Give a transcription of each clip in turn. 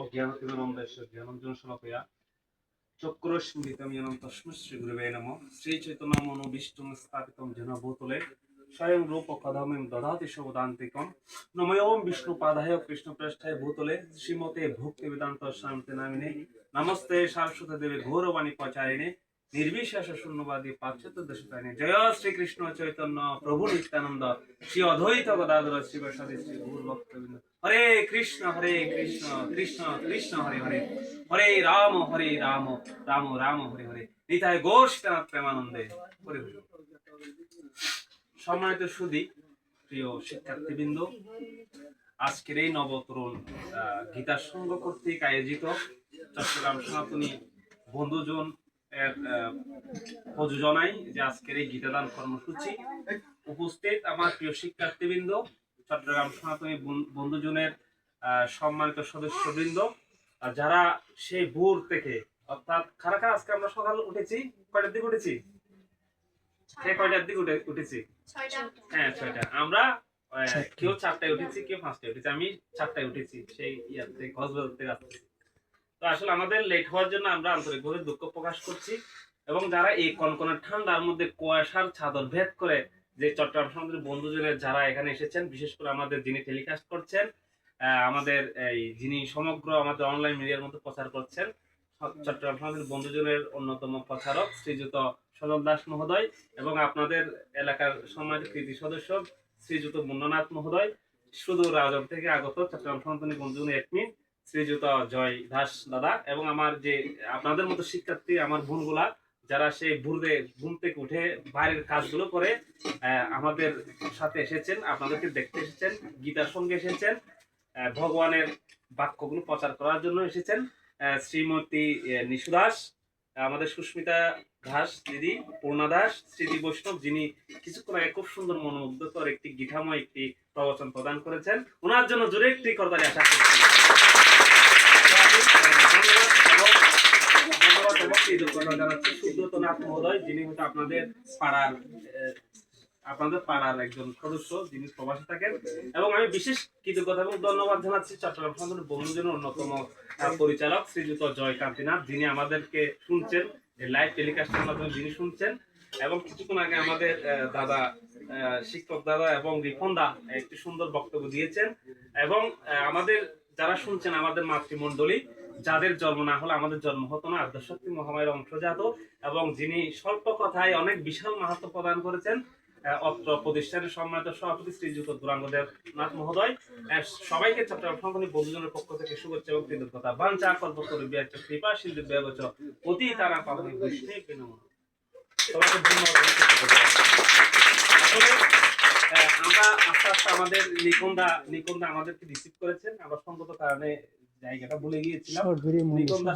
অজ্ঞানতিমিরন্দেশ্য জ্ঞানঞ্জন শলাকয়া চক্রস্মৃতম জ্ঞানম তস্মৈ শ্রী গুরুবে নমঃ শ্রী চৈতন্য মনো বিষ্ণু স্থাপিতম যেন ভূতলে। স্বয়ং রূপ কদমিম দধাতি শবদান্তিকম নময় ওম বিষ্ণু পাদায় কৃষ্ণ পৃষ্ঠায় ভূতলে। শ্রীমতে ভক্তি বেদান্ত শান্তি নামিনে। নমস্তে সারস্বতী দেবী ঘোরবাণী পচারিণে। নির্বিশেষ শূন্যবাদী পাশ্চাত্য দেশতারিণী জয় শ্রীকৃষ্ণ চৈতন্য, প্রভু নিত্যানন্দ, শ্রী অদ্বৈত গদাধর শিবসাদী শ্রী গৌর ভক্তবৃন্দ হরে কৃষ্ণ হরে কৃষ্ণ কৃষ্ণ কৃষ্ণ, হরে হরে। হরে রাম হরে রাম রাম রাম, হরে হরে। নিতাই গোষ্ঠনাথ প্রেমানন্দে। হরে হরে। সম্মানিত সুদী প্রিয় শিক্ষার্থীবৃন্দ, আজকের এই নবতরুণ গীতার সংঘ কর্তৃক আয়োজিত চট্টগ্রাম সনাতনী বন্ধুজন এর প্রযোজনায় যে আজকের এই গীতাদান কর্মসূচি উপস্থিত আমার প্রিয় শিক্ষার্থীবৃন্দ চট্টগ্রাম সনাতনী বন্ধুজনের সম্মানিত সদস্যবৃন্দ যারা সেই ভোর থেকে অর্থাৎ খারা খারা আজকে আমরা সকাল উঠেছি? কয়টার দিকে উঠেছি? সে কয়টার দিকে উঠে উঠেছি? হ্যাঁ ছয়টা। আমরা কেউ চারটায় উঠেছি কেউ পাঁচটায় উঠেছি। আমি চারটায় উঠেছি সেই ইয়ার থেকে থেকে আসতেছি। তো আসলে আমাদের লেট হওয়ার জন্য আমরা আন্তরিকভাবে দুঃখ প্রকাশ করছি এবং যারা এই কনকনে ঠান্ডার মধ্যে কুয়াশার চাদর ভেদ করে যে চট্টগ্রাম সমুদ্রের বন্ধুজনের যারা এখানে এসেছেন, বিশেষ করে আমাদের যিনি টেলিকাস্ট করছেন আমাদের এই যিনি সমগ্র আমাদের অনলাইন মিডিয়ার মধ্যে প্রচার করছেন, চট্টগ্রাম সমাজের বন্ধুজনের অন্যতম প্রচারক শ্রীযুত সজল দাস মহোদয় এবং আপনাদের এলাকার সম্মানিত কৃতি সদস্য শ্রীযুত মুন্ননাথ মহোদয়। সুদূর রাজব থেকে আগত চট্টগ্রাম সনাতনী বন্ধুজন একমিন শ্রীযুত জয় দাস দাদা এবং আমার যে আপনাদের মতো শিক্ষার্থী, আমার বোনগুলা, যারা সেই ভুরদে ঘুম থেকে উঠে বাইরের কাজগুলো করে আমাদের সাথে এসেছেন, আপনাদেরকে দেখতে এসেছেন, গীতার সঙ্গে এসেছেন ভগবানের বাক্যগুলো প্রচার করার জন্য এসেছেন শ্রীমতী নিশু দাস, আমাদের সুস্মিতা দাস দিদি, পূর্ণা দাস, স্মৃতি বৈষ্ণব, যিনি কিছুক্ষণ আগে খুব সুন্দর মনোমুগ্ধকর একটি গীতাময় একটি প্রবচন প্রদান করেছেন। ওনার জন্য জোরে একটি করতালি আশা করছি। আপনাদের পাড়ার একজন সদস্য, যিনি প্রবাসী থাকেন। এবং আমি বিশেষ কৃতজ্ঞতা এবং ধন্যবাদ জানাচ্ছি চট্টগ্রাম বন্ধুজনের অন্যতম পরিচালক শ্রীযুত জয় কান্তিনাথ যিনি আমাদেরকে শুনছেন লাইভ টেলিকাস্টের মাধ্যমে যিনি শুনছেন। এবং কিছুক্ষণ আগে আমাদের দাদা শিক্ষক দাদা এবং একটি সুন্দর বক্তব্য দিয়েছেন। এবং আমাদের যারা শুনছেন, আমাদের মাতৃমণ্ডলী যাদের জন্ম না হলে আমাদের জন্ম হতো না। আদ্যশক্তি মহামায়ের অংশজাত এবং যিনি স্বল্প কথায় অনেক বিশাল মাহাত্ম প্রদান করেছেন অত্র প্রতিষ্ঠানের সম্মানিত সভাপতি শ্রীযুক্ত দুরাঙ্গদেব নাথ মহোদয়। সবাইকে চট্টগ্রাম সংগঠনের বন্ধুজনের পক্ষ থেকে শুভেচ্ছা এবং কৃতজ্ঞতা। বাঞ্চা কল্পতরু বিয়াচ কৃপা শিল্পী ব্যবচ অতি তারা পাবনি সবাইকে আমরা আস্তে আস্তে আমাদের নিকুন্দা নিকন্দা আমাদেরকে রিসিভ করেছেন। আমরা সঙ্গত কারণে জায়গাটা ভুলে গিয়েছিলাম। শর্ট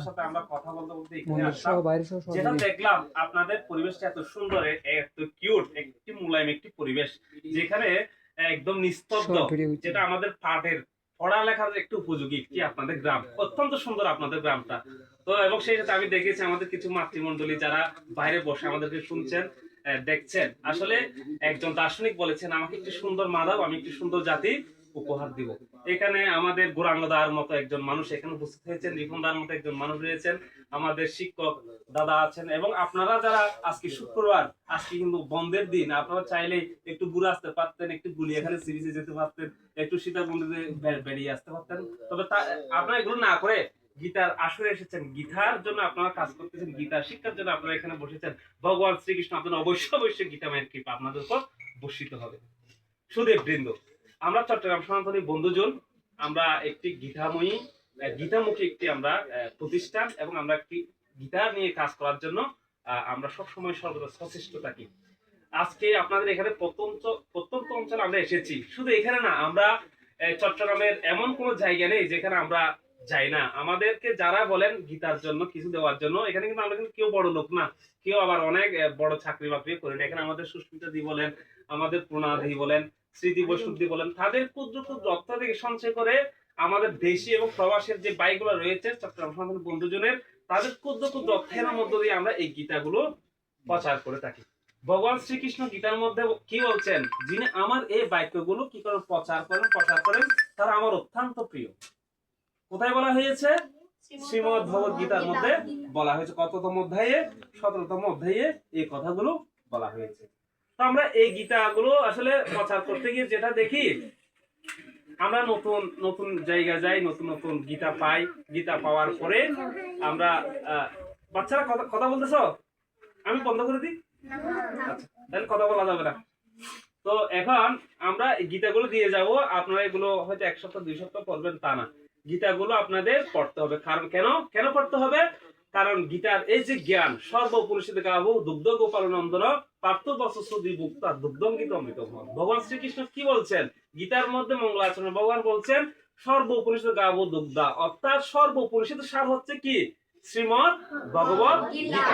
সাথে আমরা কথা বলতে বলতে এখানে আসলাম। বাইরে সহ শর্ট যেটা দেখলাম আপনাদের পরিবেশটা এত সুন্দর এত কিউট একটি মুলায়ম একটি পরিবেশ যেখানে একদম নিস্তব্ধ যেটা আমাদের পাঠের পড়ালেখার একটু উপযোগী একটি আপনাদের গ্রাম অত্যন্ত সুন্দর আপনাদের গ্রামটা। তো এবং সেই সাথে আমি দেখেছি আমাদের কিছু মাতৃমণ্ডলী যারা বাইরে বসে আমাদেরকে শুনছেন দেখছেন। আসলে একজন দার্শনিক বলেছেন আমাকে একটি সুন্দর মাধব আমি একটি সুন্দর জাতি উপহার দিব। এখানে আমাদের গোরাঙ্গদার মতো একজন মানুষ এখানে উপস্থিত হয়েছেন, রিপনদার মতো একজন মানুষ রয়েছেন, আমাদের শিক্ষক দাদা আছেন এবং আপনারা যারা আজকে শুক্রবার, আজকে কিন্তু বন্ধের দিন, আপনারা চাইলে একটু ঘুরে আসতে পারতেন, একটু গুলি এখানে সিরিজে যেতে পারতেন, একটু সীতা মন্দিরে বেরিয়ে আসতে পারতেন। তবে আপনারা এগুলো না করে গীতার আসরে এসেছেন, গীতার জন্য আপনারা কাজ করতেছেন, গীতার শিক্ষার জন্য আপনারা এখানে বসেছেন। ভগবান শ্রীকৃষ্ণ আপনাদের অবশ্যই অবশ্যই গীতা মায়ের কৃপা আপনাদের উপর বর্ষিত হবে। সুদেব বৃন্দ। আমরা চট্টগ্রাম সনাতনী বন্ধুজন। আমরা একটি গীতাময়ী গীতামুখী একটি আমরা প্রতিষ্ঠান এবং আমরা একটি গীতা নিয়ে কাজ করার জন্য আমরা সব সময় সর্বদা সচেষ্ট থাকি। আজকে আপনাদের এখানে প্রত্যন্ত প্রত্যন্ত অঞ্চলে আমরা এসেছি। শুধু এখানে না, আমরা চট্টগ্রামের এমন কোনো জায়গা নেই যেখানে আমরা যাই না। আমাদেরকে যারা বলেন গীতার জন্য, কিছু দেওয়ার জন্য, এখানে কিন্তু আমরা কিন্তু কেউ বড় লোক না। কেউ আবার অনেক বড় চাকরি বাকরি করি না। এখানে আমাদের সুস্মিতা দি বলেন, আমাদের প্রণাদি বলেন স্মৃতি বৈষ্ণবদি বলেন তাদের ক্ষুদ্র ক্ষুদ্র অর্থ থেকে সঞ্চয় করে আমাদের দেশি এবং প্রবাসের যে বাইকগুলো রয়েছে চট্টগ্রাম বন্ধুজনের তাদের ক্ষুদ্র ক্ষুদ্র অর্থের মধ্য দিয়ে আমরা এই গীতাগুলো প্রচার করে থাকি। ভগবান শ্রীকৃষ্ণ গীতার মধ্যে কি বলছেন? যিনি আমার এই বাক্যগুলো কি করে প্রচার করেন প্রচার করেন তারা আমার অত্যন্ত প্রিয়। কোথায় বলা হয়েছে? শ্রীমদ ভগবত গীতার মধ্যে বলা হয়েছে। কততম অধ্যায়ে? সতেরোতম অধ্যায়ে এই কথাগুলো বলা হয়েছে। তো আমরা এই গীতাগুলো আসলে প্রচার করতে গিয়ে যেটা দেখি, আমরা নতুন নতুন জায়গায় যাই, নতুন নতুন গীতা পাই, গীতা পাওয়ার পরে আমরা বাচ্চারা কথা কথা বলতেছো? আমি বন্ধ করে দিই? আচ্ছা তাহলে কথা বলা যাবে না। তো এখন আমরা গীতাগুলো দিয়ে যাব, আপনারা এগুলো হয়তো এক সপ্তাহ, দুই সপ্তাহ পড়বেন তা না। গীতাগুলো আপনাদের পড়তে হবে। কারণ কেন? কেন পড়তে হবে? কারণ গীতার এই যে জ্ঞান সর্ব পরিষদ গাবু দুগ্ধ গোপাল নন্দন পার্থ মুক্তা গীত অমৃত ভগবান শ্রীকৃষ্ণ কি বলছেন? গীতার মধ্যে মঙ্গলাচরণ ভগবান বলছেন সর্ব উপনিষদ গাবু দুগ্ধা। অর্থাৎ সর্ব উপনিষদ সার হচ্ছে কি? ভগবত গীতা।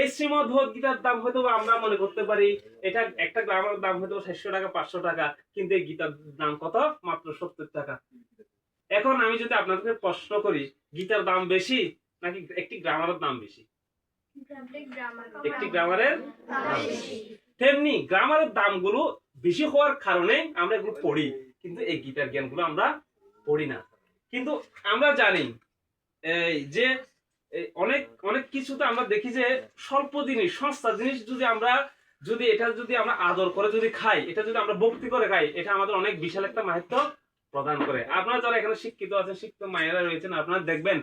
এই ভগবত গীতার দাম হয়তো আমরা মনে করতে পারি, এটা একটা গ্রামের দাম হয়তো সাতশো টাকা, পাঁচশো টাকা, কিন্তু এই গীতার দাম কত? মাত্র সত্তর টাকা। এখন আমি যদি আপনাদেরকে প্রশ্ন করি, গীতার দাম বেশি? নাকি একটি গ্রামারের দাম বেশি? একটি গ্রামারের তেমনি গ্রামারের দামগুলো বেশি হওয়ার কারণে আমরা এগুলো পড়ি কিন্তু এই গীতার জ্ঞানগুলো আমরা পড়ি না। কিন্তু আমরা জানি এই যে অনেক অনেক কিছুতে আমরা দেখি যে স্বল্প জিনিস সস্তা জিনিস যদি আমরা যদি এটা যদি আমরা আদর করে যদি খাই এটা যদি আমরা ভক্তি করে খাই এটা আমাদের অনেক বিশাল একটা মাহাত্ম প্রদান করে। আপনারা যারা এখানে শিক্ষিত আছেন শিক্ষিত মায়েরা রয়েছেন আপনারা দেখবেন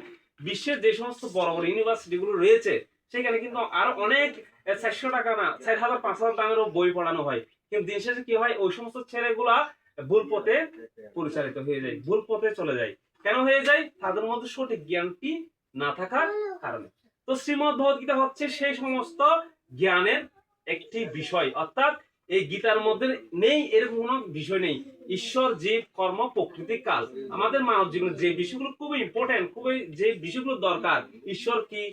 বিশ্বের যে সমস্ত বড় বড় ইউনিভার্সিটি গুলো রয়েছে, সেখানে কিন্তু আরও অনেক চারশো টাকা না, চার হাজার পাঁচ হাজার দামেরও বই পড়ানো হয়। কিন্তু দিন শেষে কি হয়, ওই সমস্ত ছেলেগুলা ভুল পথে পরিচালিত হয়ে যায়, ভুল পথে চলে যায়। কেন হয়ে যায়? তাদের মধ্যে সঠিক জ্ঞানটি না থাকার কারণে। তো শ্রীমদ ভগবদ্গীতা হচ্ছে সেই সমস্ত জ্ঞানের একটি বিষয়, অর্থাৎ এই গীতার মধ্যে নেই, এরকম কোনো বিষয় নেই। ঈশ্বর জীব কর্ম প্রকৃতি কাল আমাদের মানব জীবনে যে বিষয়গুলো খুবই ইম্পর্টেন্ট খুবই যে বিষয়গুলো দরকার, ঈশ্বর কি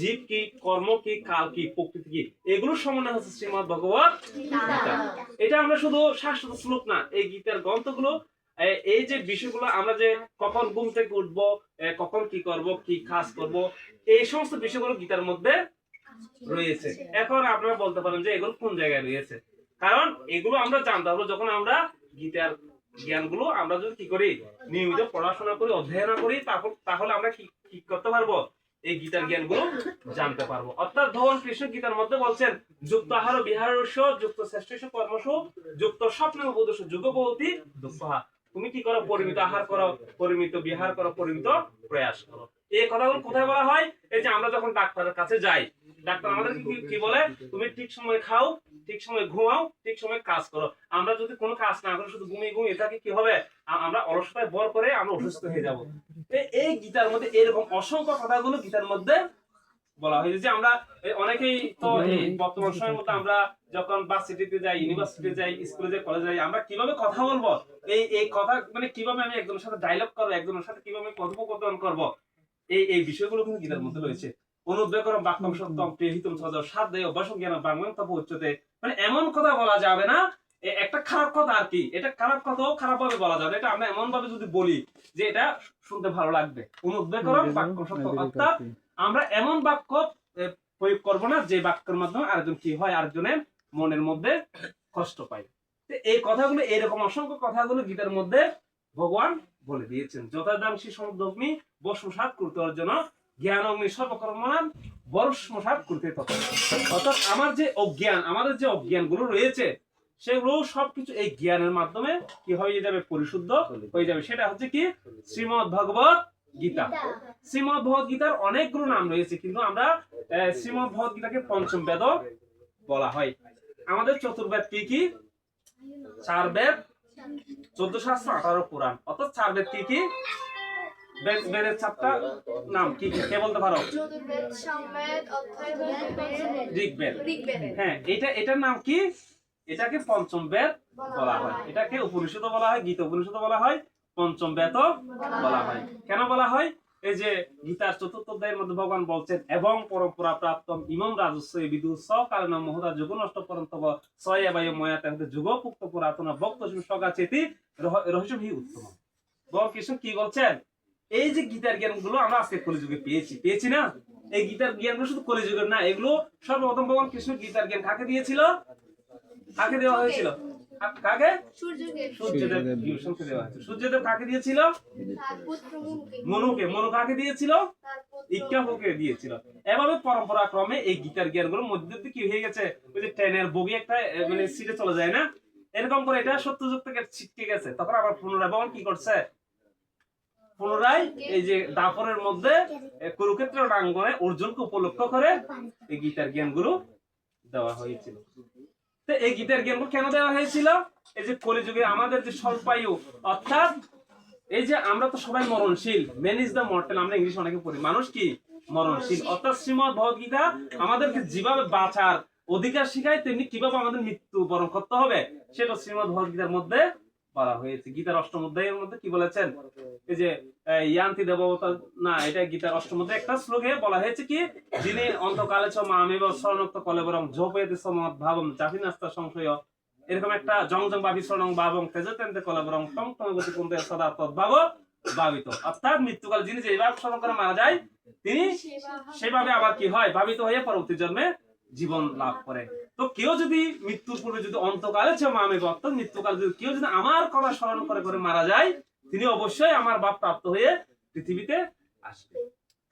জীব কি, কর্ম কি, কাল কি, প্রকৃতি কি, এগুলো সমন্বয় হচ্ছে শ্রীমদ ভগবত এটা আমরা শুধু শাশ্বত শ্লোক না, এই গীতার গ্রন্থগুলো এই যে বিষয়গুলো আমরা যে কখন ঘুম থেকে উঠবো কখন কি করব, কি কাজ করব, এই সমস্ত বিষয়গুলো গীতার মধ্যে রয়েছে। এখন আপনারা বলতে পারেন যে এগুলো কোন জায়গায় রয়েছে? কারণ এগুলো আমরা জানতে পারব যখন আমরা গীতার জ্ঞানগুলো আমরা যদি কি করি, নিয়মিত পড়াশোনা করি, অধ্যয়ন করি, তাহলে আমরা কি করতে পারব? এই গীতার জ্ঞানগুলো জানতে পারব। অর্থাৎ ভগবান কৃষ্ণ গীতার মধ্যে বলছেন, যুক্ত আহার বিহারস্য যুক্ত শ্রেষ্ঠ কর্মস, যুক্ত স্বপ্ন উপদেশ যুগবতী দুঃখহা। তুমি কি করো? পরিমিত আহার করো, পরিমিত বিহার করো, পরিমিত প্রয়াস করো। এই কথাগুলো কোথায় বলা হয়? এই যে আমরা যখন ডাক্তারের কাছে যাই ডাক্তার আমাদের কি- বলে? তুমি ঠিক সময় খাও ঠিক সময় ঘুমাও ঠিক সময় কাজ করো। আমরা যদি কোনো কাজ না করি শুধু ঘুমিয়ে ঘুমিয়ে থাকি কি হবে? আমরা অলসতায় বর করে আমরা অসুস্থ হয়ে যাব। এই গীতার মধ্যে এরকম অসংখ্য কথাগুলো গীতার মধ্যে বলা হয়েছে যে আমরা অনেকেই তো এই বর্তমান সময়ের মধ্যে আমরা যখন ভার্সিটিতে যাই ইউনিভার্সিটিতে যাই স্কুলে যাই কলেজে যাই আমরা কীভাবে কথা বলব? এই এই কথা মানে কীভাবে আমি একজনের সাথে ডায়লগ করব একজনের সাথে কীভাবে কথোপকথন করব? এই এই বিষয়গুলো কিন্তু গীতার মধ্যে রয়েছে। বাক্যম সত্যম প্রিয়হিতম সদ অভ্যাসম জ্ঞান বাংলাম তপ উচ্চতে। মানে এমন কথা বলা যাবে না একটা খারাপ কথা আর কি। এটা খারাপ কথাও খারাপ ভাবে বলা যাবে। এটা আমরা এমন ভাবে যদি বলি যে এটা শুনতে ভালো লাগবে। সত্য অর্থাৎ আমরা এমন বাক্য প্রয়োগ করব না যে বাক্যের মাধ্যমে আরেকজন কি হয় আরেকজনের মনের মধ্যে কষ্ট পায়। এই কথাগুলো এরকম অসংখ্য কথাগুলো গীতার মধ্যে ভগবান বলে দিয়েছেন। যথাদাংশী সমুদ্রগ্নি বসমসাত করতে অর্জন জ্ঞান অগ্নি সর্বকর্মনাম বর্ষমসাত করতে অর্থাৎ আমার যে অজ্ঞান আমাদের যে অজ্ঞানগুলো রয়েছে সেগুলো সবকিছু এই জ্ঞানের মাধ্যমে কি হয়ে যাবে? পরিশুদ্ধ হয়ে যাবে। সেটা হচ্ছে কি? শ্রীমদ ভগবত গীতা। শ্রীমদ ভগবত গীতার অনেকগুলো নাম রয়েছে কিন্তু আমরা আহ, শ্রীমদ ভগবত গীতাকে পঞ্চম বেদ বলা হয়। আমাদের চতুর্বেদ কি কি? চার বেদ চোদ্দ সাতশো আঠারো পুরাণ। অর্থাৎ চার বেদ কি কি? বেদের চারটা নাম কি কি? কে বলতে পারো? ঋগ্বেদ। হ্যাঁ এটা এটার নাম কি? এটাকে পঞ্চম বেদ বলা হয়। এটাকে উপনিষদ বলা হয় গীত উপনিষদ বলা হয় পঞ্চম বেদ বলা হয়। কেন বলা হয়? এই যে গীতার চতুর্থ অধ্যায়ের মধ্যে ভগবান বলছেন, এবং পরম্পরা প্রাপ্ত ইমম রাজস্ব বিদু স কারণ মহদা যুগ নষ্ট পরন্তব সয় বায়ু ময়া তাহলে যুগ পুক্ত পুরাতন ভক্ত সগা চেতি রহস্য ভি উত্তম। ভগবান কৃষ্ণ কি বলছেন? এই যে গীতার জ্ঞানগুলো আমরা আজকে কলিযুগে পেয়েছি পেয়েছি না? এই গীতার জ্ঞানগুলো শুধু কলিযুগের না, এগুলো সর্বপ্রথম ভগবান কৃষ্ণ গীতার জ্ঞান কাকে দিয়েছিল? কাকে দেওয়া হয়েছিল? কাকে সূর্যকে সূর্যদেব। বিভীষণকে দেওয়া হয়েছে সূর্যদেব কাকে দিয়েছিল? মনুকে। মনুকে। মনু কাকে দিয়েছিল? তার দিয়েছিল। এভাবে পরম্পরা ক্রমে এই গীতার জ্ঞানগুলোর মধ্যে কি হয়ে গেছে? ওই যে ট্রেনের বগি একটা মানে সিটে চলে যায় না? এরকম করে এটা সত্যযুগ থেকে ছিটকে গেছে। তখন আবার পুনরায় ভগবান কি করছে? পুনরায় এই যে দাপরের মধ্যে কুরুক্ষেত্র প্রাঙ্গণে অর্জুনকে উপলক্ষ করে এই গীতার জ্ঞানগুলো দেওয়া হয়েছিল। তো এই গীতার জ্ঞানগুলো কেন দেওয়া হয়েছিল? এই যে কলিযুগে আমাদের যে স্বল্পায়ু, অর্থাৎ এই যে আমরা তো সবাই মরণশীল ম্যান ইজ দ্য মর্টেল আমরা ইংলিশ অনেকে পড়ি। মানুষ কি? মরণশীল। অর্থাৎ শ্রীমৎ ভগবত গীতা আমাদেরকে যেভাবে বাঁচার অধিকার শিখায়, তেমনি কীভাবে আমাদের মৃত্যু বরণ করতে হবে, সেটা শ্রীমৎ ভগবত গীতার মধ্যে বলা হয়েছে। গীতার অষ্টম অধ্যায়ের মধ্যে কি বলেছেন? এই যে ইয়ান্তি দেবতা, না, এটা গীতার অষ্টম অধ্যায়ে। একটা শ্লোকে বলা হয়েছে কি, যিনি অন্তকালে ছ মামেব শরণক্ত কলেবরং ঝোপেতে সমদ ভাবম চাপিনাস্তা সংশয়। এরকম একটা জং জং বাবি শরণং বাবং তেজতেন্তে কলেবরং টং গতি কুন্তে সদা তদ্ভাব ভাবিত। অর্থাৎ মৃত্যুকাল যিনি যেভাবে স্মরণ করে মারা যায়, তিনি সেভাবে আবার কি হয়, ভাবিত হয়ে পরবর্তী জন্মে জীবন লাভ করে। তো কেউ যদি মৃত্যুর পূর্বে যদি অন্তকালে ছে মামে অর্থাৎ মৃত্যুকাল যদি কেউ যদি আমার কথা স্মরণ করে করে মারা যায় তিনি অবশ্যই আমার বাপ প্রাপ্ত হয়ে পৃথিবীতে আসবে।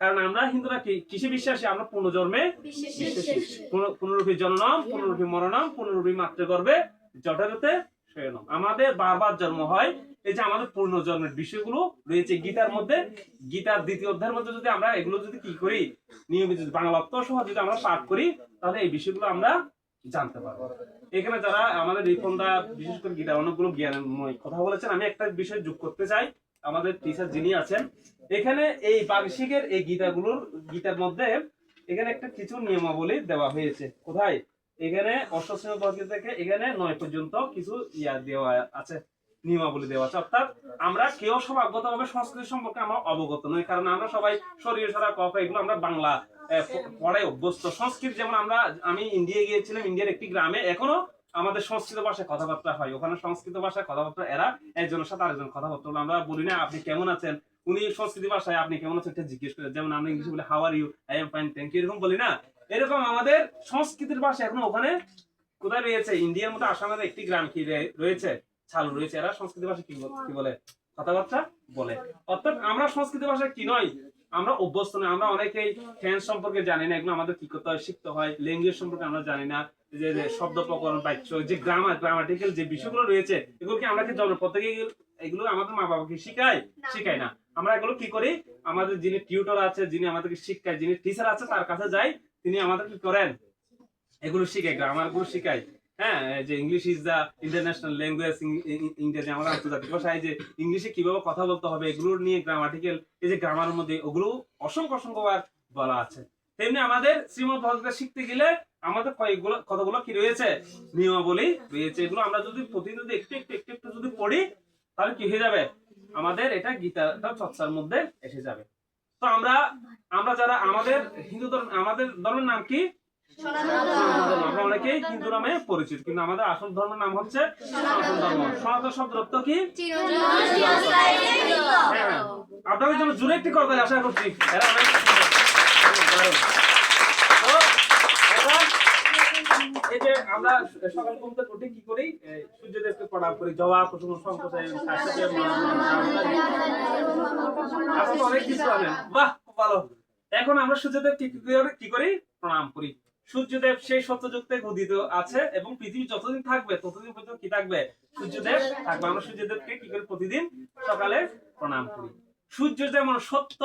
কারণ আমরা হিন্দুরা কি কিসে বিশ্বাসী? আমরা পুনর্জন্মে পুনরূপী জননম পুনরূপী মরণম পুনরূপী মাতৃগর্ভে জঠরতে আমাদের বারবার জন্ম হয় এই যে আমাদের পূর্ণজন্মের বিষয়গুলো রয়েছে গীতার মধ্যে। গীতার দ্বিতীয় অধ্যায়ের মধ্যে যদি আমরা এগুলো যদি কি করি, নিয়মিত বাংলা অর্থ সহ যদি আমরা পাঠ করি, তাহলে এই বিষয়গুলো আমরা জানতে পারব। এখানে যারা আমাদের রিপনদা বিশেষ করে গীতার অনেকগুলো জ্ঞানময় কথা বলেছেন, আমি একটা বিষয় যোগ করতে চাই। আমাদের টিচার যিনি আছেন, এখানে এই বার্ষিকের এই গীতাগুলোর, গীতার মধ্যে এখানে একটা কিছু নিয়মাবলী দেওয়া হয়েছে। কোথায়? এখানে অষ্টশ্রেণী বর্গ থেকে এখানে নয় পর্যন্ত কিছু ইয়া দেওয়া আছে, নিয়মাবলী দেওয়া আছে। অর্থাৎ আমরা কেউ সৌভাগ্যত ভাবে সংস্কৃতি সম্পর্কে আমরা অবগত নই, কারণ আমরা সবাই শরীর, সারা, কফা, এগুলো আমরা বাংলা পড়ায় অভ্যস্ত। সংস্কৃত যেমন আমরা, আমি ইন্ডিয়া গিয়েছিলাম, ইন্ডিয়ার একটি গ্রামে, এখনও আমাদের সংস্কৃত ভাষায় কথাবার্তা হয়। ওখানে সংস্কৃত ভাষায় কথাবার্তা, এরা একজনের সাথে আরেকজন কথাবার্তা বলে। আমরা বলি, না, আপনি কেমন আছেন? উনি সংস্কৃতি ভাষায়, আপনি কেমন আছেন? জিজ্ঞেস করে। যেমন আমরা ইংলিশে বলি how are you I am fine thank you এরকম বলি, না? এরকম আমাদের সংস্কৃতির ভাষা এখনও ওখানে কোথায় রয়েছে? ইন্ডিয়ার মধ্যে আসামের একটি গ্রাম কি রয়েছে? চালু রয়েছে। এরা সংস্কৃতি ভাষা কি বলে কথাবার্তা বলে। অর্থাৎ আমরা সংস্কৃতি ভাষা কি নয় আমরা অভ্যস্ত নয়। আমরা অনেকেই টেন্স সম্পর্কে জানি না এগুলো আমাদের কি করতে হয় শিখতে হয়। ল্যাঙ্গুয়েজ সম্পর্কে আমরা জানি না। যে শব্দ প্রকরণ বাক্য যে গ্রামার গ্রামাটিক্যাল যে বিষয়গুলো রয়েছে এগুলো কি আমরা কি জন্ম প্রত্যেকে এগুলো আমাদের মা বাবাকে শিখায়। শিখায় না। আমরা এগুলো কি করি? আমাদের যিনি টিউটর আছে যিনি আমাদেরকে শিখায় যিনি টিচার আছে তার কাছে যাই। তিনি আমাদের কি করেন। এগুলো শিখায় গ্রামারগুলো শিখায় হ্যাঁ যে English is the international language ইংরেজি আমাদের আন্তর্জাতিক ভাষা এই যে ইংলিশে কীভাবে কথা বলতে হবে, এগুলোর নিয়ে গ্রামাটিক্যাল এই যে গ্রামারের মধ্যে ওগুলো অসংখ্য অসংখ্যবার বলা আছে। তেমনি আমাদের শ্রীমদ ভগবত শিখতে গেলে আমাদের কয়েকগুলো, কতগুলো কি রয়েছে? নিয়মাবলী রয়েছে। এগুলো আমরা যদি প্রতিদিন একটু একটু একটু একটু যদি পড়ি, তাহলে কি হয়ে যাবে? আমাদের এটা গীতাটা চর্চার মধ্যে এসে যাবে। তো আমরা আমরা যারা আমাদের হিন্দু ধর্ম আমাদের ধর্মের নাম কি? আমরা অনেকেই হিন্দু নামে পরিচিত কিন্তু আমাদের আসল ধর্মের নাম হচ্ছে সনাতন ধর্ম। সনাতন শব্দ অর্থ কি? হ্যাঁ। আপনাদের জন্য জুড়ে একটি করতে আশা করছি এরা অনেক দারুণ। তো, এখন এই যে আমরা সকাল উঠে কি করি? সূর্যদেবকে প্রণাম করি। জবা, কুসুম শঙ্কর অনেক কিছু আনেন বাহ ভালো। এখন আমরা সূর্যদেব কি করি- প্রণাম করি। সূর্যদেব সেই সত্যযুগ থেকে উদিত আছে এবং পৃথিবী যতদিন থাকবে, ততদিন পর্যন্ত কি থাকবে? সূর্যদেব থাকবে। আমরা সূর্যদেবকে কি করি প্রতিদিন সকালে প্রণাম করি। সূর্য যেমন সত্য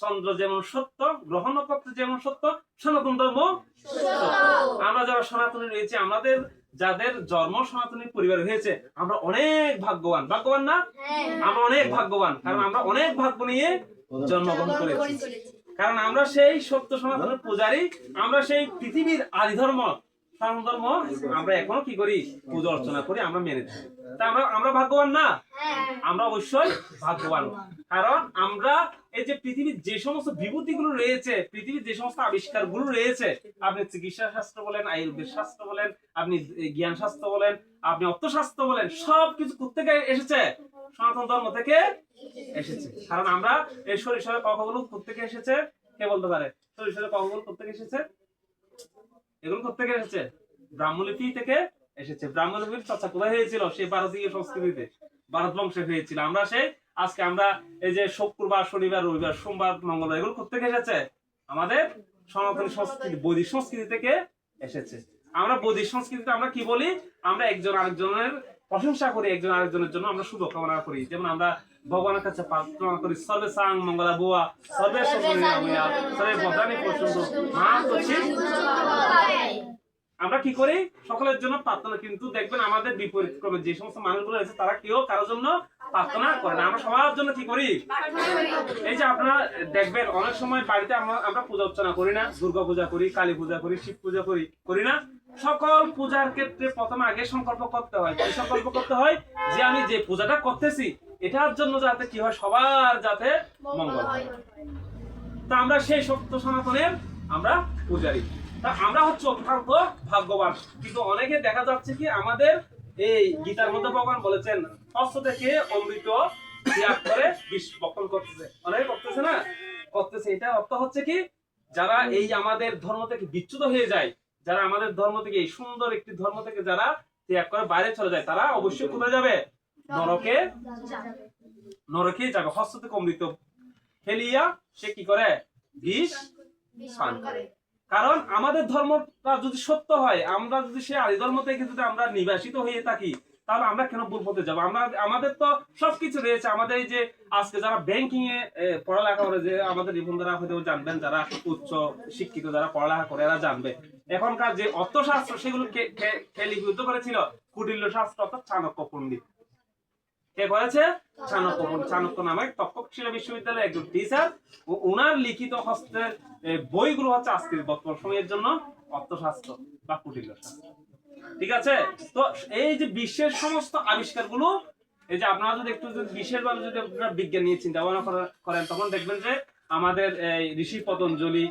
চন্দ্র যেমন সত্য গ্রহ নক্ষত্র যেমন সত্য সনাতন ধর্ম আমরা যারা সনাতনী রয়েছে আমাদের যাদের জন্ম সনাতনী পরিবার হয়েছে আমরা অনেক ভাগ্যবান। ভাগ্যবান না? আমরা অনেক ভাগ্যবান কারণ আমরা অনেক ভাগ্য নিয়ে জন্মগ্রহণ করেছি। কারণ আমরা সেই সত্য সনাতনের পূজারী আমরা সেই পৃথিবীর আদি ধর্ম সনাতন ধর্ম আমরা এখনও কি করি? পূজা অর্চনা করি আমরা মেনে থাকি তা আমরা আমরা ভাগ্যবান না? আমরা অবশ্যই ভাগ্যবান। কারণ আমরা এই যে পৃথিবীর যে সমস্ত বিভূতিগুলো রয়েছে পৃথিবীর যে সমস্ত আবিষ্কারগুলো রয়েছে আপনি চিকিৎসা শাস্ত্র বলেন আয়ুর্বেদ শাস্ত্র বলেন আপনি জ্ঞান শাস্ত্র বলেন আপনি অর্থশাস্ত্র বলেন সব কিছু থেকে এসেছে? সনাতন ধর্ম থেকে এসেছে। কারণ আমরা এই সরিষার কখগুলো থেকে এসেছে? কে বলতে পারে? সরিষার কখগুলো থেকে এসেছে? এগুলো থেকে এসেছে? ব্রাহ্মলিপি থেকে এসেছে। ব্রাহ্মলিপির চর্চা কোথায় হয়েছিল? সেই ভারতীয় সংস্কৃতিতে। ভারত বংশে হয়েছিল। আমরা সেই আজকে আমরা এই যে শুক্রবার, শনিবার, রবিবার, সোমবার, মঙ্গলবার, এগুলো করতে এসেছে? আমাদের সনাতন সংস্কৃতি, বৈদিক সংস্কৃতি থেকে এসেছে। আমরা বৈদিক সংস্কৃতিতে আমরা কি বলি? আমরা একজন আরেকজনের প্রশংসা করি একজন আরেকজনের জন্য, আমরা শুভ কামনা করি। যেমন আমরা ভগবানের কাছে প্রার্থনা করি, সর্বে সাং মঙ্গলা বুয়া সর্বে সর্বে পছন্দ মা আমরা কি করি? সকলের জন্য প্রার্থনা, কিন্তু দেখবেন আমাদের বিপরীত ক্রমে যে সমস্ত মানুষগুলো আছে, তারা কেউ কারোর জন্য প্রার্থনা করে না। আমরা সবার জন্য কি করি? এই যে আপনারা দেখবেন, অনেক সময় বাড়িতে আমরা আমরা পূজা অর্চনা করি না, দুর্গা পূজা করি, কালী পূজা করি, শিব পূজা করি করি না। সকল পূজার ক্ষেত্রে প্রথমে আগে সংকল্প করতে হয়। কি সংকল্প করতে হয়? যে আমি যে পূজাটা করতেছি, এটার জন্য যাতে কি হয়? সবার যাতে মঙ্গল হয়। তা আমরা সেই সত্য সনাতনের আমরা পূজারি। তা আমরা হচ্ছে অত্যন্ত ভাগ্যবান। কিন্তু অনেকে দেখা যাচ্ছে কি আমাদের এই গীতার মধ্যে ভগবান বলেছেন অস্ত্র থেকে অমৃত ত্যাগ করে বিষ বক্ষণ করতেছে। অনেকে করতেছে না? করতেছে। এটা অর্থ হচ্ছে কি, যারা এই আমাদের ধর্ম থেকে বিচ্যুত হয়ে যায় যারা আমাদের ধর্ম থেকে, এই সুন্দর একটি ধর্ম থেকে যারা ত্যাগ করে বাইরে চলে যায়, তারা অবশ্যই কোথায় যাবে? নরকে নরকে যাবে। হস্ত থেকে অমৃত ফেলিয়া সে কি করে? বিষ করে। কারণ আমাদের ধর্মটা যদি সত্য হয়, আমরা যদি সে আদি ধর্ম থেকে যদি আমরা নিবাসিত হয়ে থাকি তাহলে আমরা কেন ভুল পথে যাব? আমরা আমাদের তো সবকিছু রয়েছে। আমাদের যে আজকে যারা ব্যাংকিং এ পড়ালেখা করে, যে আমাদের নিবন্ধরা হয়তো জানবেন, যারা উচ্চ শিক্ষিত, যারা পড়ালেখা করে, এরা জানবে। এখনকার যে অর্থশাস্ত্র, সেগুলো লিপিবদ্ধ করেছিল? কুটিল্য শাস্ত্র অর্থাৎ চাণক্য পণ্ডিত। কে করেছে? চাণক্য চাণক্য নামে তক্ষশিলা বিশ্ববিদ্যালয়ের একজন টিচার ওনার লিখিত হস্তের বইগুলো হচ্ছে আজকের বর্তমান সময়ের জন্য অর্থশাস্ত্র বা কুটিল্য শাস্ত্র। ঠিক আছে? তো এই যে বিশ্বের সমস্ত আবিষ্কারগুলো এই যে আপনারা যদি একটু যদি বিশেষ ভাবে যদি আপনারা বিজ্ঞান নিয়ে চিন্তা ভাবনা করেন তখন দেখবেন যে আমাদের এই ঋষি পতঞ্জলি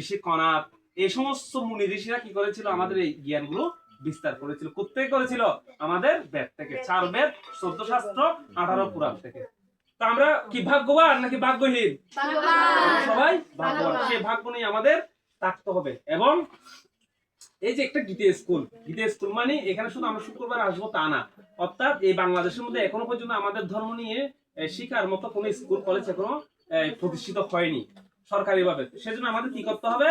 ঋষি কনাথ এই সমস্ত মুনি ঋষিরা কি করেছিল? আমাদের এই জ্ঞানগুলো বিস্তার করেছিল। কোথেকে করেছিল? আমাদের বেদ থেকে চার বেদ চোদ্দ শাস্ত্র আঠারো পুরাণ থেকে। তা আমরা কি ভাগ্যবান নাকি ভাগ্যহীন? সবাই ভাগ্যবান। সেই ভাগ্য নিয়ে আমাদের থাকতে হবে। এবং এই যে একটা গীতা স্কুল গীতা স্কুল মানে এখানে শুধু আমরা শুক্রবার আসব তা না। অর্থাৎ এই বাংলাদেশের মধ্যে এখনও পর্যন্ত আমাদের ধর্ম নিয়ে এ, শিখার মতো কোনো স্কুল কলেজ এখনও প্রতিষ্ঠিত হয়নি সরকারি ভাবে সেজন্য আমাদের কি করতে হবে?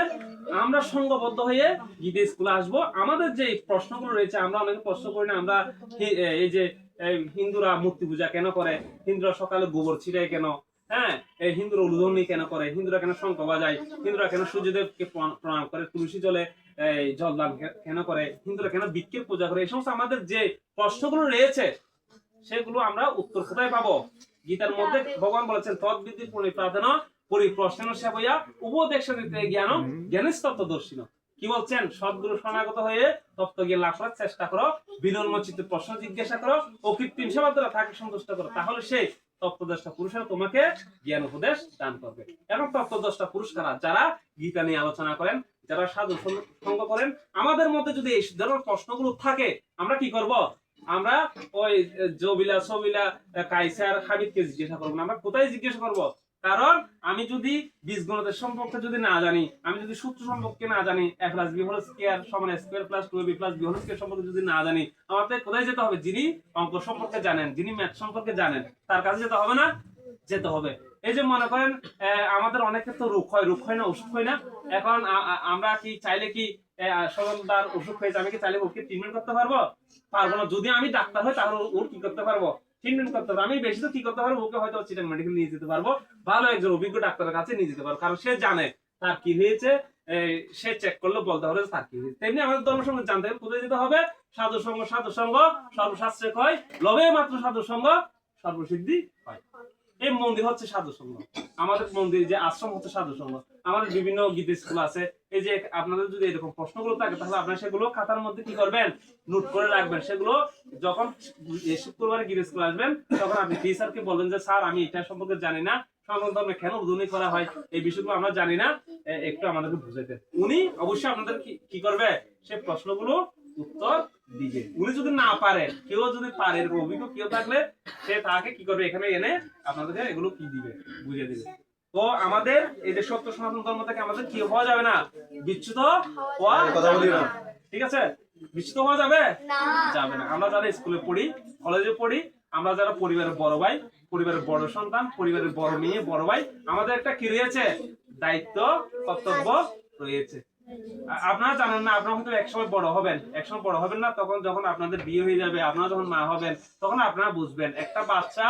আমরা সংঘবদ্ধ হয়ে গীতা স্কুলে আসব। আমাদের যে প্রশ্নগুলো রয়েছে আমরা অনেকে প্রশ্ন করি না আমরা এই যে হিন্দুরা মূর্তি পূজা কেন করে? হিন্দুরা সকালে গোবর ছিটায় কেন? হ্যাঁ এই হিন্দুরা উলুধনি কেন করে? হিন্দুরা কেন শঙ্খ বাজায়? হিন্দুরা কেন সূর্যদেবকে প্রণাম করে? তুলসী জলে এই জলদান কেন করে? হিন্দুরা কেন বৃক্ষের পূজা করে? এই সমস্ত আমাদের যে প্রশ্নগুলো রয়েছে সেগুলো আমরা উত্তর কোথায় পাবো? গীতার মধ্যে ভগবান বলেছেন তদ্বিধি পরিপ্রার্থন পরিপ্রশ্ন সেবয়া উপদেশ দিতে জ্ঞান জ্ঞানের তত্ত্বদর্শিন কি বলছেন? সদ্গুরু শরণাগত হয়ে তত্ত্ব জ্ঞান লাভ করার চেষ্টা করো বিনম্রচিত প্রশ্ন জিজ্ঞাসা করো ও কৃত্রিম সেবা দ্বারা তাকে সন্তুষ্ট করো। তাহলে সেই তত্ত্বদর্শা পুরুষেরা তোমাকে জ্ঞান উপদেশ দান করবে। এবং তত্ত্বদর্শা পুরুষ কারা যারা গীতা নিয়ে আলোচনা করেন যারা সাধু সঙ্গ- করেন, আমাদের মধ্যে যদি এই ধরনের প্রশ্নগুলো থাকে, আমরা কি করব? আমরা ওই জবিলা, সবিলা, কাইসার, হাবিবকে জিজ্ঞাসা করব না। আমরা কোথায় জিজ্ঞাসা করব? কারণ আমি যদি বীজগণিতের সম্পর্কে যদি না জানি, আমি যদি সূত্র সম্পর্কে না জানি A plus B whole square সমান square plus two B plus B whole square সম্পর্কে যদি না জানি, আমাদের কোথায় যেতে হবে? যিনি অঙ্ক সম্পর্কে জানেন, যিনি ম্যাথ সম্পর্কে জানেন, তার কাছে যেতে হবে না। যেতে হবে। এই যে মনে করেন আমাদের অনেকের তো রোগ হয় রোগ হয় না অসুখ হয় না। এখন আমরা কি চাইলে কি সজলদার অসুখ হয়েছে, আমি কি চাইলে ওকে ট্রিটমেন্ট করতে পারব? পারব না। যদি আমি ডাক্তার হই, তাহলে ওর কি করতে পারব? ট্রিটমেন্ট করতে পারব। আমি বেশি তো কি করতে পারব? ওকে হয়তো মেডিকেল নিয়ে যেতে পারব। ভালো একজন অভিজ্ঞ ডাক্তারের কাছে নিয়ে যেতে পারব। কারণ সে জানে তার কি হয়েছে সে চেক করলে বলতে যে তার কি হয়েছে। তেমনি আমাদের ধর্ম সঙ্গে জানতে হবে যেতে হবে, সাধু সঙ্গ সাধু সঙ্গ, সর্বশাস্ত্রে কয় লবে মাত্র সাধু সঙ্গ, সর্বসিদ্ধি হয়। এই মন্দির হচ্ছে সাধু সঙ্গ আমাদের মন্দির যে আশ্রম হচ্ছে সাধু সঙ্গ আমাদের বিভিন্ন গীত স্কুল আছে। এই যে আপনাদের যদি এরকম প্রশ্নগুলো থাকে, তাহলে আপনারা সেগুলো খাতার মধ্যে কি করবেন? নোট করে রাখবেন। সেগুলো যখন শুক্রবারে গীত স্কুল আসবেন, তখন আপনি টিচারকে বলবেন যে, স্যার, আমি এটা সম্পর্কে জানি না। সনাতন ধর্মে কেন উদ্বোধনী করা হয়? এই বিষয়গুলো আমরা জানি না। একটু আমাদেরকে বুঝাইতে। উনি অবশ্যই আপনাদের কি করবে? সে প্রশ্নগুলো, উত্তর উনি যদি না পারে কেউ যদি পারে এরকম অভিজ্ঞ কেউ থাকলে সে তাকে কি করবে? এখানে এনে আপনাদেরকে এগুলো কি দিবে? বুঝিয়ে দিবে। তো আমাদের এই যে সত্য সনাতন ধর্ম থেকে আমাদের কি হওয়া যাবে না? বিচ্যুত হওয়া কথা বলি না। ঠিক আছে? হওয়া যাবে? যাবে না। আমরা যারা স্কুলে পড়ি কলেজে পড়ি আমরা যারা পরিবারের বড় ভাই পরিবারের বড় সন্তান পরিবারের বড় মেয়ে বড় ভাই আমাদের একটা কি রয়েছে? দায়িত্ব কর্তব্য রয়েছে। আপনারা জানেন না, আপনারা হয়তো একসময় বড় হবেন। একসময় বড় হবেন না, তখন যখন আপনাদের বিয়ে হয়ে যাবে, আপনারা যখন মা হবেন, তখন আপনারা বুঝবেন, একটা বাচ্চা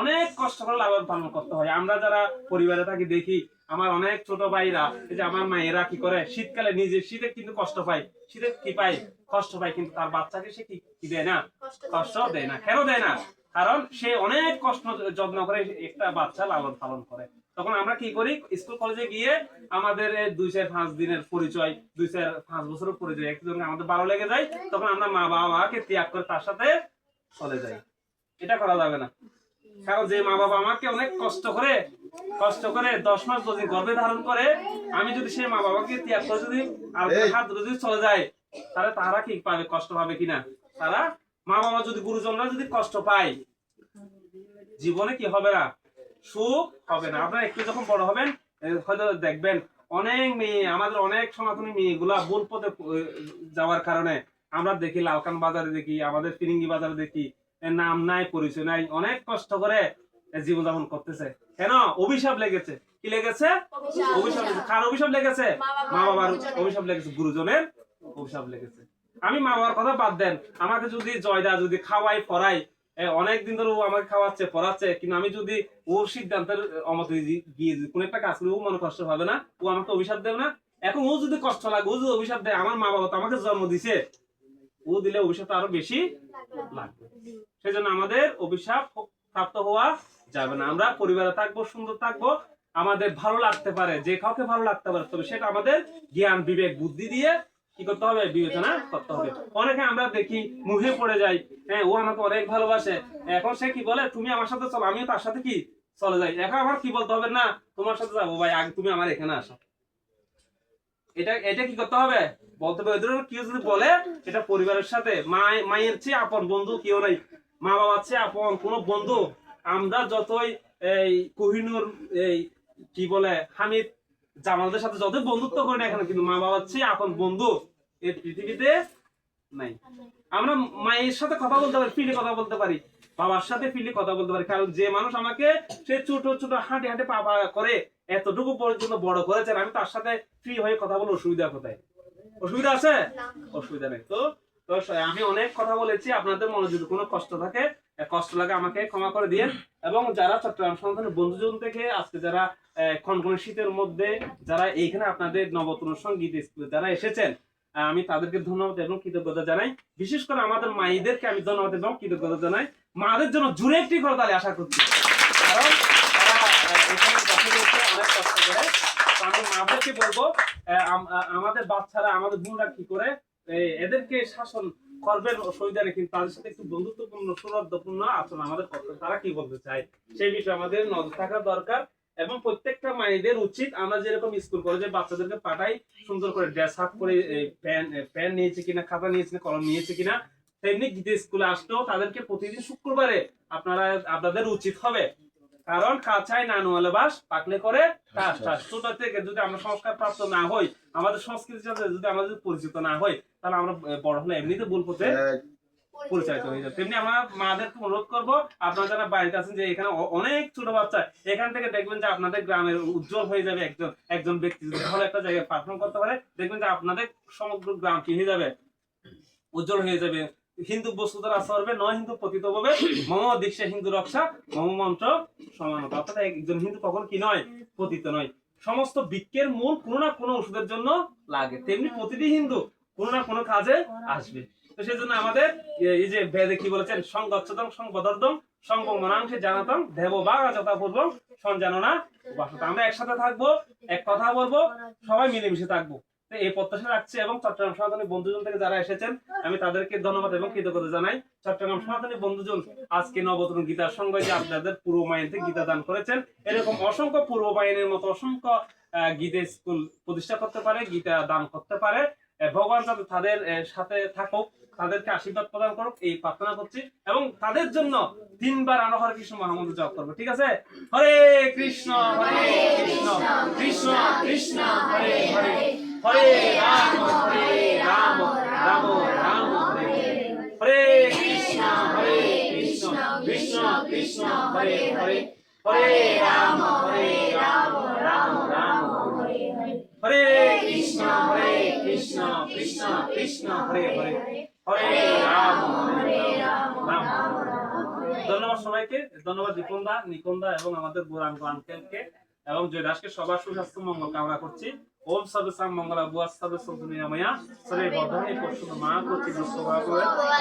অনেক কষ্ট করে লালন পালন করতে হয়। আমরা যারা পরিবারে থাকি, দেখি আমার অনেক ছোট ভাইরা, এই যে আমার মায়েরা কি করে, শীতকালে নিজে, শীতে কিন্তু কষ্ট পায়, শীতে কি পায়? কষ্ট পায়, কিন্তু তার বাচ্চাকে সে কি দেয় না? কষ্ট দেয় না, কেন দেয় না? কারণ সে অনেক কষ্ট যত্ন করে একটা বাচ্চা লালন পালন করে। তখন আমরা কি করি? স্কুল কলেজে গিয়ে আমাদের দুই চার পাঁচ দিনের পরিচয় দুই চার পাঁচ বছরের পরিচয় একজনকে আমাদের ভালো লেগে যায় তখন আমরা মা বাবাকে ত্যাগ করে তার সাথে চলে যাই। এটা করা যাবে না। কারণ যে মা বাবা আমাকে অনেক কষ্ট করে কষ্ট করে দশ মাস যদি গর্ভে ধারণ করে আমি যদি সেই মা বাবাকে ত্যাগ করে যদি আর হাত যদি চলে যায় তাহলে তারা কি পাবে কষ্ট পাবে কিনা তারা মা বাবা যদি গুরুজনরা যদি কষ্ট পায় জীবনে কি হবে না? সুখ হবে না। আপনারা একটু যখন বড় হবেন হয়তো দেখবেন অনেক মেয়ে আমাদের অনেক সনাতনী মেয়েগুলা ভুল পথে যাওয়ার কারণে আমরা দেখি লালকান বাজারে দেখি আমাদের ফিরিঙ্গি বাজারে দেখি নাম নাই পরিচয় নাই অনেক কষ্ট করে এ, জীবনযাপন করতেছে। কেন? অভিশাপ লেগেছে। কি লেগেছে? অভিশাপ। কার অভিশাপ লেগেছে? মা বাবার অভিশাপ লেগেছে। গুরুজনের অভিশাপ লেগেছে। আমি মা বাবার কথা বাদ দেন। আমাকে যদি জয়দা যদি খাওয়াই পড়াই অনেক দিন ধরে ও আমাকে খাওয়াচ্ছে, পড়াচ্ছে, কিন্তু আমি যদি ওর সিদ্ধান্তের অমতে গিয়ে কোনো একটা কাজ করি ও মনে কষ্ট হবে না, ও আমাকে অভিশাপ দেবে না। এখন ও যদি কষ্ট লাগে, ও যদি অভিশাপ দেয়, আমার মা বাবা তো আমাকে জন্ম দিছে। ও দিলে অভিশাপ আরও বেশি লাগবে। সেই জন্য আমাদের অভিশাপ প্রাপ্ত হওয়া যাবে না। আমরা পরিবারে থাকব, সুন্দর থাকব, আমাদের ভালো লাগতে পারে, যে কাউকে ভালো লাগতে পারে, তবে সেটা আমাদের জ্ঞান, বিবেক, বুদ্ধি দিয়ে কি করতে হবে? বিবেচনা করতে হবে। অনেকে আমরা দেখি মুহে পড়ে যাই। হ্যাঁ ও আমাকে অনেক ভালোবাসে। এখন সে কি বলে? তুমি আমার সাথে চলো আমিও তার সাথে কি চলে যাই? এখন আমার কি বলতে হবে? না তোমার সাথে যাব। ভাই আগে তুমি আমার এখানে আসো। এটা এটা কি করতে হবে? বলতে হবে ওদের কেউ যদি বলে এটা পরিবারের সাথে মা মায়ের চেয়ে আপন বন্ধু কেউ নাই। মা বাবার চেয়ে আপন কোনো বন্ধু। আমরা যতই এই কোহিনুর এই কি বলে হামিদ জামালদের সাথে যতই বন্ধুত্ব করি না এখানে কিন্তু মা বাবার চেয়ে আপন বন্ধু। এই পৃথিবীতে নাই। আমরা মায়ের সাথে কথা বলতে পারি ফিলে কথা বলতে পারি। বাবার সাথে ফিলে কথা বলতে পারি। কারণ যে মানুষ আমাকে সে ছোট ছোট, হাঁটে হাঁটে পা পা করে, এতটুকু পর্যন্ত বড় করেছেন আমি তার সাথে ফ্রি হয়ে কথা বলে অসুবিধা কোথায়? অসুবিধা আছে? অসুবিধা নেই। তো তো আমি অনেক কথা বলেছি, আপনাদের মনে যদি কোনো কষ্ট থাকে, কষ্ট লাগে আমাকে ক্ষমা করে দিয়ে এবং যারা চট্টগ্রাম সন্তানের বন্ধুজন থেকে আজকে যারা আহ, কনকনে শীতের মধ্যে যারা এইখানে আপনাদের নবতন সংগীত স্কুলে যারা এসেছেন আমি তাদেরকে ধন্যবাদ এবং কৃতজ্ঞতা জানাই। বিশেষ করে আমাদের মায়েদেরকে আমি ধন্যবাদ এবং কৃতজ্ঞতা জানাই। মাদের জন্য জুড়ে একটি করতালি আশা করছি। আমি মাদেরকে বলব আমাদের বাচ্চারা আমাদের বোনরা কি করে এদেরকে শাসন করবেন অসুবিধা কিন্তু তাদের সাথে একটু বন্ধুত্বপূর্ণ আচরণ আমাদের তারা কি বলতে চায়? সেই বিষয়ে আমাদের নজর থাকা দরকার। এবং প্রত্যেকটা মায়েদের উচিত আমরা যেরকম স্কুল কলেজে বাচ্চাদেরকে পাঠাই সুন্দর করে ড্রেস আপ করে প্যান প্যান নিয়েছে কিনা খাতা নিয়েছে কিনা কলম নিয়েছে কিনা তেমনি গীতে স্কুলে আসলেও তাদেরকে প্রতিদিন শুক্রবারে আপনারা আপনাদের উচিত হবে। কারণ কাছাই না নোয়ালে বাস পাকলে করে ছোট থেকে যদি আমরা সংস্কার প্রাপ্ত না হই আমাদের সংস্কৃতির সাথে যদি আমাদের পরিচিত না হই তাহলে আমরা বড় হলে এমনিতে ভুল পথে পরিচালিত হয়ে যাবে। তেমনি আমরা মাদেরকে অনুরোধ করব আপনারা যারা বাড়িতে আছেন যে এখানে অনেক ছোট বাচ্চা এখান থেকে দেখবেন যে আপনাদের গ্রামের উজ্জ্বল হয়ে যাবে একজন একজন ব্যক্তি। যদি ভালো একটা জায়গায় পারফর্ম করতে পারে দেখবেন যে আপনাদের সমগ্র গ্রাম কি হয়ে যাবে? উজ্জ্বল হয়ে যাবে। হিন্দু বস্তুতার আচরবে নয় হিন্দু পতিত হবে। মম দীক্ষা হিন্দু রক্ষা মম মন্ত্র সমানতা। অর্থাৎ একজন হিন্দু কখন কি নয় পতিত নয়। সমস্ত বৃক্ষের মূল কোনো না কোনো ওষুধের জন্য লাগে। তেমনি প্রতিটি হিন্দু কোনো না কোনো কাজে আসবে। তো সেই জন্য আমাদের এই যে কি বলেছেন মনাংশে জানাতম, দেব বা সঞ্জাননা উপাসনা আমরা একসাথে থাকব, এক কথা বলব, সবাই মিলেমিশে থাকব। এই প্রত্যাশা রাখছি এবং চট্টগ্রাম সনাতনী বন্ধুজন থেকে যারা এসেছেন, আমি তাদেরকে ধন্যবাদ এবং কৃতজ্ঞতা জানাই। চট্টগ্রাম সনাতনী বন্ধুজন আজকে নবতন গীতার সঙ্গে যে আপনাদের পূর্ব মাইন থেকে গীতা দান করেছেন, এরকম অসংখ্য পূর্ব মাইনের মতো অসংখ্য গীতা স্কুল প্রতিষ্ঠা করতে পারে, গীতা দান করতে পারে। ভগবান তাদের সাথে থাকুক। তাদেরকে আশীর্বাদ প্রদান করুক, এই প্রার্থনা করছি এবং তাদের জন্য তিনবার আমরা হরে কৃষ্ণ মহামন্ত্র জপ করব, ঠিক আছে? হরে কৃষ্ণ হরে কৃষ্ণ কৃষ্ণ কৃষ্ণ, হরে হরে হরে রাম হরে রাম রাম রাম, হরে কৃষ্ণ হরে কৃষ্ণ কৃষ্ণ কৃষ্ণ, হরে হরে হরে রাম হরে রাম রাম রাম হরে। হরে কৃষ্ণ হরে কৃষ্ণ কৃষ্ণ কৃষ্ণ, হরে হরে। হরে রাম হরে রাম রাম। ধন্যবাদ সবাইকে ধন্যবাদ দীপনদা নিকন্দা এবং আমাদের গৌরাঙ্গ আঙ্কেলকে এবং জয়দাসকে। সবার সুস্বাস্থ্য মঙ্গল কামনা করছি। ওম সদসাং মঙ্গলা বুয়া সদস্য দুনিয়াময়া। সরে বর্ধনে পশুদ মা প্রতি বিশ্বভাবে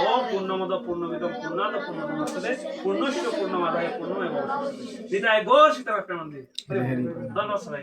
ওম পূর্ণমদ পূর্ণমিদম পূর্ণাদ পূর্ণমস্তদে পূর্ণশ্য পূর্ণমাদায় পূর্ণমেব বিদায় গো সীতারাম প্রেমানন্দে। ধন্যবাদ সবাই